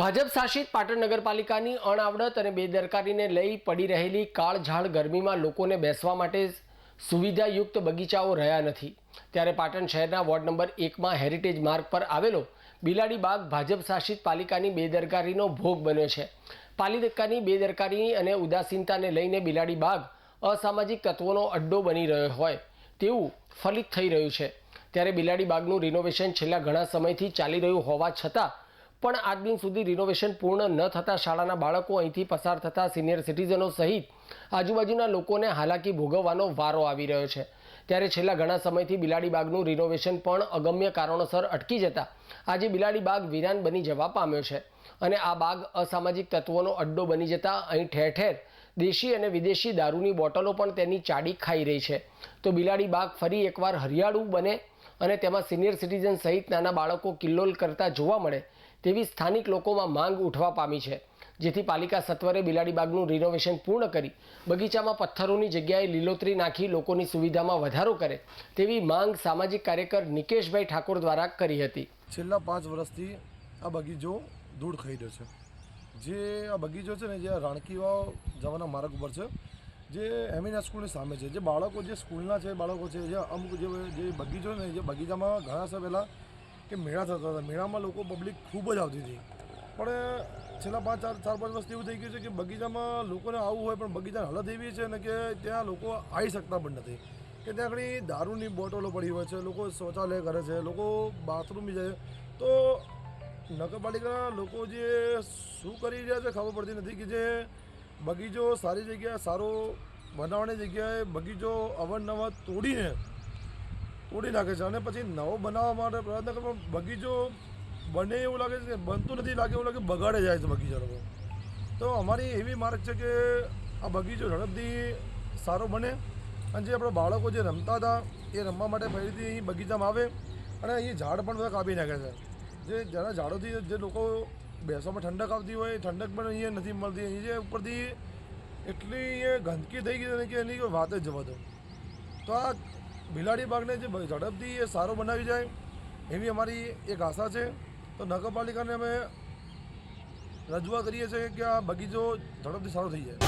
ભાજપ શાસિત પાટણ નગરપાલિકાની અણઆવડત અને બેદરકારીને લઈ પડી રહેલી કાળઝાળ ગરમીમાં લોકોને બેસવા માટે સુવિધાયુક્ત બગીચાઓ રહ્યા નથી. ત્યારે પાટણ શહેરના વોર્ડ નંબર એકમાં હેરિટેજ માર્ગ પર આવેલો બિલાડી બાગ ભાજપ શાસિત પાલિકાની બેદરકારીનો ભોગ બન્યો છે. પાલિકાની બેદરકારી અને ઉદાસીનતાને લઈને બિલાડી બાગ અસામાજિક તત્વોનો અડ્ડો બની રહ્યો હોય તેવું ફલિત થઈ રહ્યું છે. ત્યારે બિલાડી બાગનું રિનોવેશન છેલ્લા ઘણા સમયથી ચાલી રહ્યું હોવા છતાં પણ આજ દિન સુધી રિનોવેશન પૂર્ણ ન થતાં શાળાના બાળકો અહીંથી પસાર થતા સિનિયર સિટીઝનો સહિત આજુબાજુના લોકોને હાલાકી ભોગવવાનો વારો આવી રહ્યો છે. ત્યારે છેલ્લા ઘણા સમયથી બિલાડી બાગનું રિનોવેશન પણ અગમ્ય કારણોસર અટકી જતા આજે બિલાડી બાગ વિરાન બની જવા પામ્યો છે. અને આ બાગ અસામાજિક તત્વોનો અડ્ડો બની જતા અહીં ઠેર ઠેર દેશી અને વિદેશી દારૂની બોટલો પણ તેની ચાડી ખાઈ રહી છે. તો બિલાડી બાગ ફરી એકવાર હરિયાળું બને અને તેમાં સિનિયર સિટીઝન સહિત નાના બાળકો કિલ્લોલ કરતા જોવા મળે તેવી સ્થાનિક લોકોમાં માંગ ઉઠવા પામી છે. જેથી પાલિકા સત્વરે બિલાડી બાગનું રિનોવેશન પૂર્ણ કરી બગીચામાં પથ્થરોની જગ્યાએ લીલોતરી નાખી લોકોની સુવિધામાં વધારો કરે તેવી માંગ સામાજિક કાર્યકર નિકેશભાઈ ઠાકોર દ્વારા કરી હતી. છેલ્લા પાંચ વર્ષથી આ બગીચો ધૂળ ખાઈ રહ્યો છે. જે આ બગીચો છે ને, જે રાણકીવાવ જવાના માર્ગ ઉપર છે, જે એમિના સ્કૂલની સામે છે. જે બાળકો જે સ્કૂલના છે, બાળકો છે, જે અમુક જે જે બગીચો ને, જે બગીચામાં ઘણા સમય પહેલાં કે મેળા થતા હતા. મેળામાં લોકો પબ્લિક ખૂબ જ આવતી હતી. પણ છેલ્લા પાંચ, ચાર ચાર, પાંચ વર્ષથી એવું થઈ ગયું છે કે બગીચામાં લોકોને આવવું હોય, પણ બગીચાની હાલત એવી છે ને કે ત્યાં લોકો આવી શકતા પણ નથી. કે ત્યાં ઘણી દારૂની બોટલો પડી હોય છે, લોકો શૌચાલય કરે છે, લોકો બાથરૂમ બી જાય તો નગરપાલિકાના લોકો જે શું કરી રહ્યા છે ખબર પડતી નથી કે જે બગીચો સારી જગ્યાએ સારો બનાવવાની જગ્યાએ બગીચો અવારનવાર તોડીને તોડી નાખે છે અને પછી નવો બનાવવા માટે પ્રયત્ન કરે, પણ બગીચો બને એવું લાગે છે કે બનતું નથી, લાગે એવું લાગે બગાડે જાય છે બગીચા લોકો. તો અમારી એવી માર્ગ છે કે આ બગીચો ઝડપથી સારો બને અને જે આપણા બાળકો જે રમતા હતા એ રમવા માટે ફરીથી અહીં બગીચામાં આવે અને અહીં ઝાડ પણ બધા કાપી નાખે છે. જે જેના ઝાડોથી જે લોકો બેસવામાં ઠંડક આવતી હોય એ ઠંડક પણ અહીંયા નથી મળતી. અહીં જે ઉપરથી એટલી અહીંયા ગંદકી થઈ ગઈ કે એની વાત જ જવા દો. તો આ બિલાડી બાગને જે ઝડપથી એ સારો બનાવી જાય, એવી અમારી એક આશા છે. તો નગરપાલિકાને અમે રજૂઆત કરીએ છીએ કે આ બગીચો ઝડપથી સારો થઈ જાય.